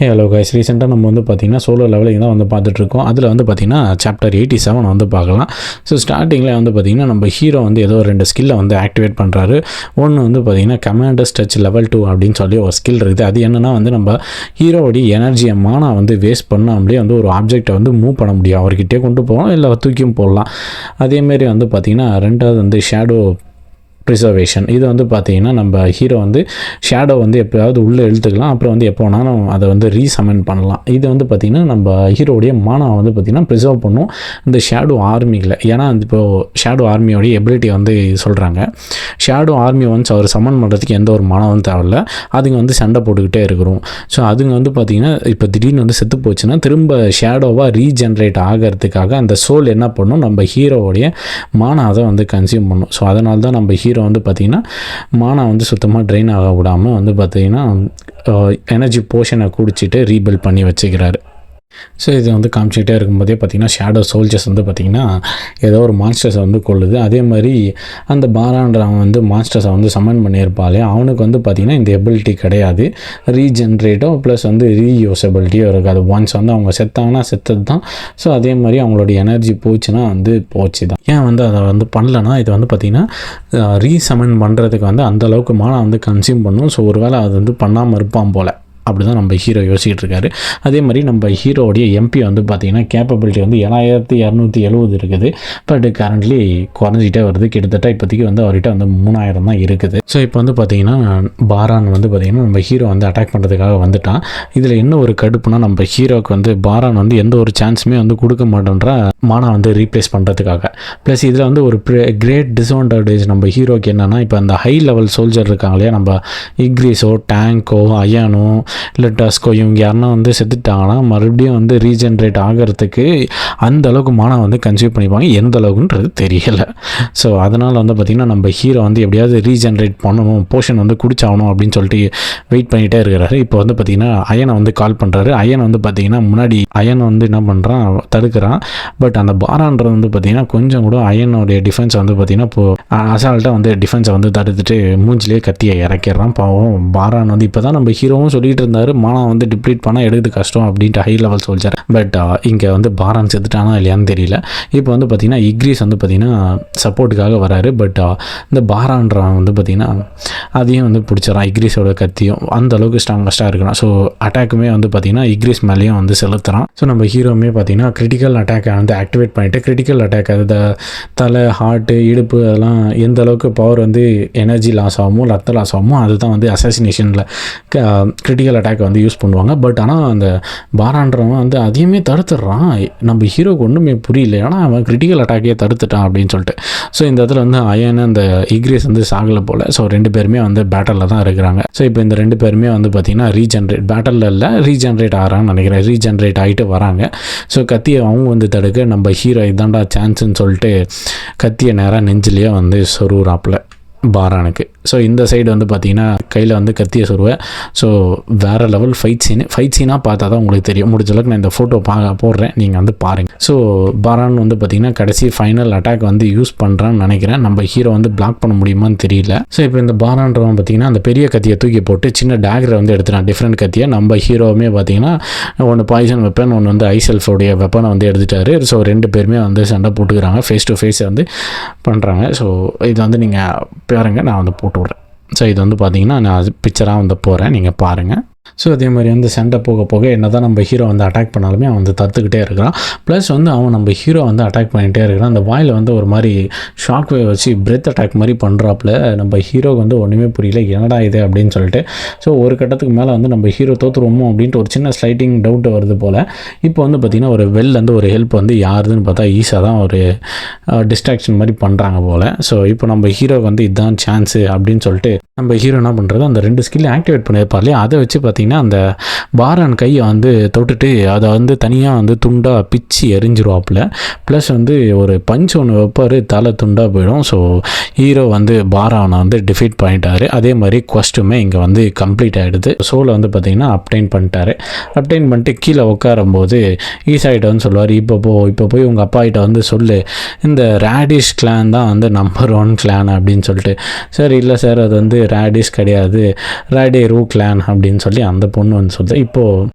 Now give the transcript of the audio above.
Hello guys ரீசெண்டாக நம்ம வந்து பார்த்திங்கன்னா சோலோ லெவலிங் தான் வந்து பார்த்துட்ருக்கோம். அதில் வந்து பார்த்திங்கன்னா சாப்டர் எயிட்டி செவன் வந்து பார்க்கலாம். ஸோ ஸ்டார்டிங்கில் வந்து பார்த்திங்கன்னா நம்ம ஹீரோ வந்து ஏதோ ரெண்டு ஸ்கில்லை வந்து ஆக்டிவேட் பண்ணுறாரு ஒன்று வந்து பார்த்திங்கன்னா கமாண்டர் டச் லெவல் டூ அப்படின்னு சொல்லி ஒரு ஸ்கில் இருக்குது. அது என்னென்னா வந்து நம்ம ஹீரோவோடைய எனர்ஜியை மானா வந்து வேஸ்ட் பண்ணாமலே வந்து ஒரு ஆப்ஜெக்டை வந்து மூவ் பண்ண முடியும். அவர்கிட்டே கொண்டு போகலாம் இல்லை தூக்கியும் போடலாம். அதேமாரி வந்து பார்த்திங்கன்னா ரெண்டாவது வந்து ஷேடோ ப்ரிசர்வேஷன் இது வந்து பார்த்தீங்கன்னா நம்ம ஹீரோ வந்து ஷேடோ வந்து எப்போயாவது உள்ளே இழுத்துக்கலாம். அப்புறம் வந்து எப்போ வேணாலும் அதை வந்து ரீசமெண்ட் பண்ணலாம். இது வந்து பார்த்திங்கன்னா நம்ம ஹீரோடைய மானம் வந்து பார்த்திங்கன்னா ப்ரிசர்வ் பண்ணும். இந்த ஷேடோ ஆர்மிகளை ஏன்னா இப்போது ஷேடோ ஆர்மியோடைய எபிலிட்டி வந்து சொல்கிறாங்க ஷேடோ ஆர்மி ஒன்ஸ் அவர் சமன் பண்ணுறதுக்கு எந்த ஒரு மானமும் தேவையில்ல. அதுங்க வந்து சண்டை போட்டுக்கிட்டே இருக்கிறோம். ஸோ அதுங்க வந்து பார்த்திங்கன்னா இப்போ திடீர்னு வந்து செத்து போச்சுன்னா திரும்ப ஷேடோவாக ரீஜென்ரேட் ஆகிறதுக்காக அந்த சோல் என்ன பண்ணும்? நம்ம ஹீரோவுடைய மானம் அதை வந்து கன்சியூம் பண்ணும். ஸோ அதனால தான் நம்ம ஹீரோ வந்து பார்த்திங்கன்னா மானா வந்து சுத்தமாக ட்ரெயின் ஆக விடாமல் வந்து பார்த்திங்கன்னா எனர்ஜி போர்ஷனை குடிச்சிட்டு ரீபில்ட் பண்ணி வச்சுக்கிறாரு. ஸோ இது வந்து காமிச்சிக்கிட்டே இருக்கும்போதே பார்த்திங்கன்னா ஷேடோ சோல்ஜர்ஸ் வந்து பார்த்திங்கன்னா ஏதோ ஒரு மான்ஸ்டர்ஸை வந்து கொள்ளுது அதே மாதிரி அந்த பாரான்றவன் வந்து மான்ஸ்டர்ஸை வந்து சமன் பண்ணியிருப்பாளே. அவனுக்கு வந்து பார்த்திங்கன்னா இந்த எபிலிட்டி கிடையாது. ரீஜென்ரேட்டோ ப்ளஸ் வந்து ரீயூசபிலிட்டியோ இருக்காது. ஒன்ஸ் வந்து அவங்க செத்தாங்கன்னா செத்தது தான். ஸோ அதே மாதிரி அவங்களோட எனர்ஜி போச்சுன்னா வந்து போச்சு தான் ஏன் வந்து அதை வந்து பண்ணலன்னா இது வந்து பார்த்திங்கன்னா ரீசமன் பண்ணுறதுக்கு வந்து அந்தளவுக்கு மானம் வந்து கன்சியூம் பண்ணும். ஸோ ஒருவேளை அது வந்து பண்ணாமல் இருப்பான் போல். அப்படி தான் நம்ம ஹீரோ யோசிக்கிட்டு இருக்காரு. அதே மாதிரி நம்ம ஹீரோடைய எம்பி வந்து பார்த்திங்கன்னா கேப்பபிலிட்டி வந்து ஏழாயிரத்தி இரநூத்தி எழுபது இருக்குது. பட் கரண்ட்லி குறைஞ்சிட்டே வருது. கிட்டத்தட்ட இப்போதைக்கு வந்து அவர்கிட்ட வந்து மூணாயிரம் தான் இருக்குது. ஸோ இப்போ வந்து பார்த்திங்கன்னா பாரான் வந்து பார்த்திங்கன்னா நம்ம ஹீரோ வந்து அட்டாக் பண்ணுறதுக்காக வந்துட்டான். இதில் என்ன ஒரு கடுப்புனா நம்ம ஹீரோக்கு வந்து பாரான் வந்து எந்த ஒரு சான்ஸுமே வந்து கொடுக்க மாட்டேன்ற மானா வந்து ரீப்ளேஸ் பண்ணுறதுக்காக ப்ளஸ் இதில் வந்து ஒரு கிரேட் டிஸ்அட்வான்டேஜ் நம்ம ஹீரோக்கு என்னென்னா இப்போ அந்த ஹை லெவல் சோல்ஜர் இருக்காங்க இல்லையா நம்ம இக்ரீஸோ டேங்கோ அயானோ இல்லை டஸ்கோ இவங்க யாருன்னா வந்து செத்துட்டாங்கன்னா மறுபடியும் வந்து ரீஜென்ரேட் ஆகிறதுக்கு அந்த அளவுக்கு மானம் வந்து கன்சியூம் பண்ணிப்பாங்க. எந்த அளவுக்குன்றது தெரியலை. ஸோ அதனால் வந்து பார்த்திங்கன்னா நம்ம ஹீரோ வந்து எப்படியாவது ரீஜென்ரேட் பண்ணணும் போர்ஷன் வந்து குடிச்சாகணும் அப்படின்னு சொல்லிட்டு வெயிட் பண்ணிகிட்டே இருக்கிறாரு. இப்போ வந்து பார்த்திங்கன்னா அயனை வந்து கால் பண்ணுறாரு அயன் வந்து பார்த்திங்கன்னா முன்னாடி அயன் வந்து என்ன பண்ணுறான் தடுக்கிறான். பட் அந்த பாரான்றது வந்து பார்த்திங்கன்னா கொஞ்சம் கூட அயனுடைய டிஃபென்ஸ் வந்து பார்த்திங்கன்னா இப்போ அசால்ட்டாக வந்து டிஃபென்ஸை வந்து தடுத்துட்டு மூஞ்சிலே கத்தியை இறக்கிடுறான். பாவம் பாரான் வந்து இப்போ தான் நம்ம ஹீரோவும் சொல்லிட்டு இருந்தார். மானா வந்து டிப்ளீட் பண்ணால் எடுக்கிறது கஷ்டம் அப்படின்ட்டு ஹை லெவல் சொல்லிச்சார் பட் இங்கே வந்து பாரான் செத்துட்டானா இல்லையான்னு தெரியல. இப்போ வந்து பார்த்திங்கன்னா இக்ரீஸ் வந்து பார்த்திங்கன்னா சப்போர்ட்டுக்காக வராரு. பட் uh, இந்த பாரான்றவன் வந்து பார்த்திங்கன்னா அதையும் வந்து பிடிச்சிடறான் இக்ரீஸோட கத்தியும் அந்த அளவுக்கு ஸ்ட்ராங்கஸ்ட்டாக இருக்கிறான் ஸோ அட்டாக்குமே வந்து பார்த்திங்கன்னா இக்ரீஸ் மேலேயும் வந்து செலுத்துகிறான் ஸோ நம்ம ஹீரோவுமே பார்த்திங்கன்னா கிரிட்டிக்கல் அட்டாக்கை வந்து ஆக்டிவேட் பண்ணிவிட்டு கிரிட்டிக்கல் அட்டாக் அது தலை ஹார்ட்டு இடுப்பு அதெல்லாம் எந்த அளவுக்கு பவர் வந்து எனர்ஜி லாஸ் ஆகுமோ ரத்த லாஸ் ஆகுமோ அதுதான் வந்து அசாசினேஷனில் கிரிட்டிக்கல் அட்டாக் வந்து யூஸ் பண்ணுவாங்க. பட் ஆனால் அந்த பாரான்றவன் வந்து அதையுமே தடுத்துடுறான். நம்ம ஹீரோக்கு ஒன்றுமே புரியல. ஏன்னா அவன் கிரிட்டிக்கல் அட்டாக்கே தடுத்துட்டான் அப்படின்னு சொல்லிட்டு. ஸோ இந்த இடத்துல வந்து அயன் அந்த இக்ரீஸ் வந்து சாகலை போல். ஸோ ரெண்டு பேருமே வந்து பேட்டலில் தான் இருக்கிறாங்க. ஸோ இப்போ இந்த ரெண்டு பேருமே வந்து பார்த்திங்கன்னா ரீஜென்ரேட் பேட்டலில் இல்லை ரீஜென்ரேட் ஆகிறான்னு நினைக்கிறேன். ரீஜென்ரேட் ஆகிட்டு வராங்க. ஸோ கத்தியை அவங்க வந்து தடுக்க நம்ம ஹீரோ இதாண்டா சான்ஸுன்னு சொல்லிட்டு கத்தியை நேராக நெஞ்சிலேயே வந்து சொருவுறாப்பில் பாரானுக்கு. ஸோ இந்த சைடு வந்து பார்த்தீங்கன்னா கையில் வந்து கத்தியை சொருவேன் ஸோ வேறு லெவல் ஃபைட் சீனு ஃபைட் சீனாக பார்த்தா தான் உங்களுக்கு தெரியும். முடிஞ்ச அளவுக்கு நான் இந்த ஃபோட்டோ பா போடுறேன். நீங்கள் வந்து பாருங்கள் ஸோ பாரான் வந்து பார்த்திங்கன்னா கடைசி ஃபைனல் அட்டாக் வந்து யூஸ் பண்ணுறான்னு நினைக்கிறேன். நம்ம ஹீரோ வந்து பிளாக் பண்ண முடியுமான்னு தெரியல. ஸோ இப்போ இந்த பாரான்றவன் பார்த்தீங்கன்னா அந்த பெரிய கத்தியை தூக்கி போட்டு சின்ன டேகரை வந்து எடுத்துட்டான். டிஃப்ரெண்ட் கத்தியை. நம்ம ஹீரோவுமே பார்த்தீங்கன்னா ஒன்று பாய்சன் வெப்பன் ஒன்று வந்து ஐசெல்ஃபோடைய வெப்பனை வந்து எடுத்துட்டாரு. ஸோ ரெண்டு பேருமே வந்து சண்டை போட்டுக்கிறாங்க. ஃபேஸ் டு ஃபேஸ் வந்து பண்ணுறாங்க ஸோ இது வந்து நீங்கள் பாருங்கள் நான் வந்து போட்டு விட்றேன். ஸோ இது வந்து பார்த்தீங்கன்னா நான் பிக்சராக வந்து போகிறேன் நீங்கள் பாருங்கள் ஸோ அதே மாதிரி வந்து சண்டை போக போக என்ன தான் நம்ம ஹீரோ வந்து அட்டாக் பண்ணாலுமே அவன் வந்து தத்துக்கிட்டே இருக்கிறான். ப்ளஸ் வந்து அவன் நம்ம ஹீரோ வந்து அட்டாக் பண்ணிகிட்டே இருக்கிறான். அந்த வாயில் வந்து ஒரு மாதிரி ஷாக் வேவ் வச்சு பிரெத் அட்டாக் மாதிரி பண்ணுறாப்புல நம்ம ஹீரோக்கு வந்து ஒன்றுமே புரியல. என்னடா இது அப்படின்னு சொல்லிட்டு. ஸோ ஒரு கட்டத்துக்கு மேலே வந்து நம்ம ஹீரோ தோற்றுருவோமோ அப்படின்ட்டு ஒரு சின்ன ஸ்லைட்டிங் டவுட் வருது போல். இப்போ வந்து பார்த்திங்கன்னா ஒரு வெள்லேருந்து ஒரு ஹெல்ப் வந்து யாருதுன்னு பார்த்தா ஈஸாக தான் ஒரு டிஸ்ட்ராக்ஷன் மாதிரி பண்ணுறாங்க போல். ஸோ இப்போ நம்ம ஹீரோக்கு வந்து இதுதான் சான்ஸு அப்படின்னு சொல்லிட்டு நம்ம ஹீரோ என்ன பண்ணுறது அந்த ரெண்டு ஸ்கில் ஆக்டிவேட் பண்ணியிருப்பார் இல்லையா? அதை வச்சு பார்த்தீங்கன்னா அந்த பாரான் கையை வந்து தொட்டுட்டு அதை வந்து தனியாக வந்து துண்டாக பிச்சு எரிஞ்சிருவாப்புல. ப்ளஸ் வந்து ஒரு பஞ்ச் ஒன்று வைப்பார் தலை துண்டாக போயிடும். ஸோ ஹீரோ வந்து பாரானை வந்து டிஃபீட் பண்ணிட்டாரு. அதே மாதிரி கொஸ்ட்டுமே இங்கே வந்து கம்ப்ளீட் ஆகிடுது சோலை வந்து பார்த்திங்கன்னா அப்டைன் பண்ணிட்டாரு. அப்டைன் பண்ணிட்டு கீழே உட்காரும்போது e ஈசாகிட்ட வந்து சொல்லுவார் இப்போ போ இப்போ போய் உங்கள் அப்பா கிட்ட வந்து சொல்லு. இந்த ரேடிஷ் கிளான் தான் வந்து நம்பர் ஒன் கிளான் அப்படின்னு சொல்லிட்டு. சார் இல்லை சார் அது வந்து ரேடிஷ் கிடையாது. ரேடே ரூ கிளான் அப்படின்னு சொல்லி சொல்லி அந்த பொண்ணு வந்து சொல்லுது இப்போது